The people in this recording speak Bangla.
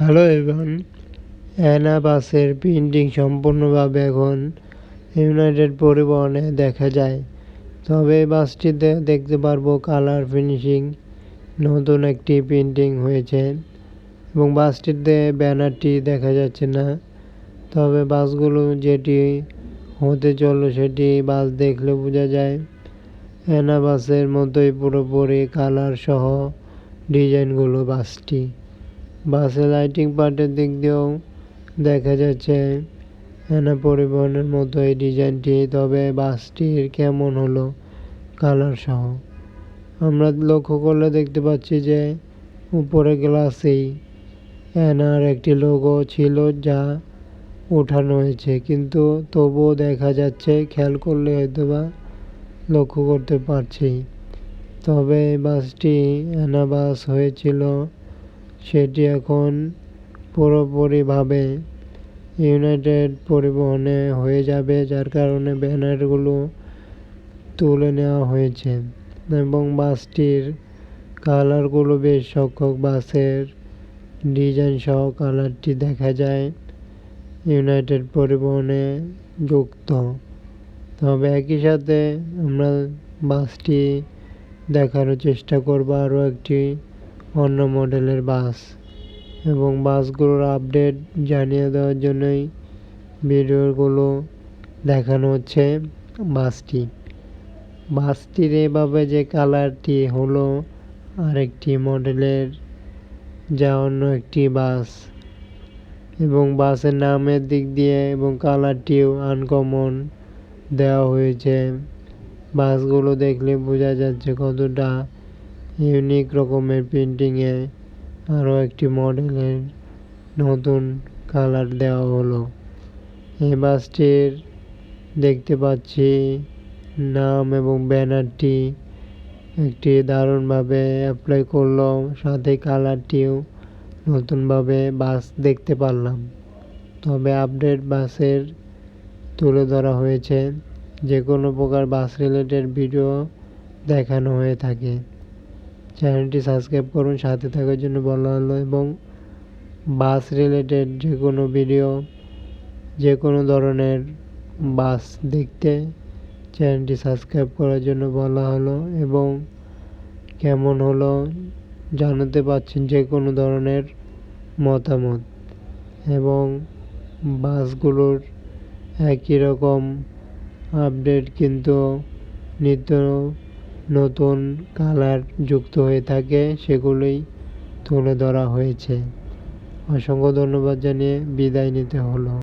Hello everyone. অ্যানা বাসের প্রিন্টিং সম্পূর্ণভাবে এখন ইউনাইটেড পরিবহনে দেখা যায়। তবে এই বাসটিতে দেখতে পারব কালার ফিনিশিং নতুন একটি প্রিন্টিং হয়েছে এবং বাসটিতে ব্যানারটি দেখা যাচ্ছে না। তবে বাসগুলো যেটি হতে চলল সেটি বাস দেখলে বোঝা যায়। অ্যানা বাসের মতোই পুরোপুরি কালার সহ ডিজাইনগুলো বাসটি। বাসে লাইটিং পার্টের দিক দিয়েও দেখা যাচ্ছে এনা পরিবহনের মতো এই ডিজাইনটি তবে বাসটির কেমন হলো কালার সহ। আমরা লক্ষ্য করলে দেখতে পাচ্ছি যে উপরে গ্লাসেই এনার একটি লোগো ছিল যা ওঠানো হয়েছে, কিন্তু তবুও দেখা যাচ্ছে খেয়াল করলে হয়তো বা লক্ষ্য করতে পারছি। তবে বাসটি এনা বাস হয়েছিল সেটি এখন পুরোপুরিভাবে ইউনাইটেড পরিবহনে হয়ে যাবে, যার কারণে ব্যানারগুলো তুলে নেওয়া হয়েছে এবং বাসটির কালারগুলো বেশ সংখ্যক বাসের ডিজাইন সহ কালারটি দেখা যায় ইউনাইটেড পরিবহনে যুক্ত। তবে একই সাথে আমরা বাসটি দেখানোর চেষ্টা করব আরও একটি অন্য মডেলের বাস এবং বাসগুলোর আপডেট জানিয়ে দেওয়ার জন্যই ভিডিওগুলো দেখানো হচ্ছে বাসটি। বাসটির এভাবে যে কালারটি হলো আরেকটি মডেলের যা অন্য একটি বাস এবং বাসের নামের দিক দিয়ে এবং কালারটিও আনকমন দেওয়া হয়েছে। বাসগুলো দেখলে বোঝা যাচ্ছে কতটা ইউনিক রকমের প্রিন্টিংয়ে আরও একটি মডেলের নতুন কালার দেওয়া হলো। এই বাসটির দেখতে পাচ্ছি নাম এবং ব্যানারটি একটি দারুণভাবে অ্যাপ্লাই করলাম সাথে কালারটিও নতুনভাবে বাস দেখতে পারলাম। তবে আপডেট বাসের তুলে ধরা হয়েছে যে কোনো প্রকার বাস রিলেটেড ভিডিও দেখানো হয়ে থাকে। চ্যানেলটি সাবস্ক্রাইব করুন, সাথে থাকার জন্য বলা হলো, এবং বাস রিলেটেড যে কোনো ভিডিও যে কোনো ধরনের বাস দেখতে চ্যানেলটি সাবস্ক্রাইব করার জন্য বলা হলো, এবং কেমন হলো জানাতে পারছেন যে কোনো ধরনের মতামত, এবং বাসগুলোর একই রকম আপডেট কিন্তু নিত্য নতুন কালার যুক্ত হয়ে থাকে, সেগুলোই তুলে ধরা হয়েছে। অসংখ্য ধন্যবাদ জানিয়ে বিদায় নিতে হলো।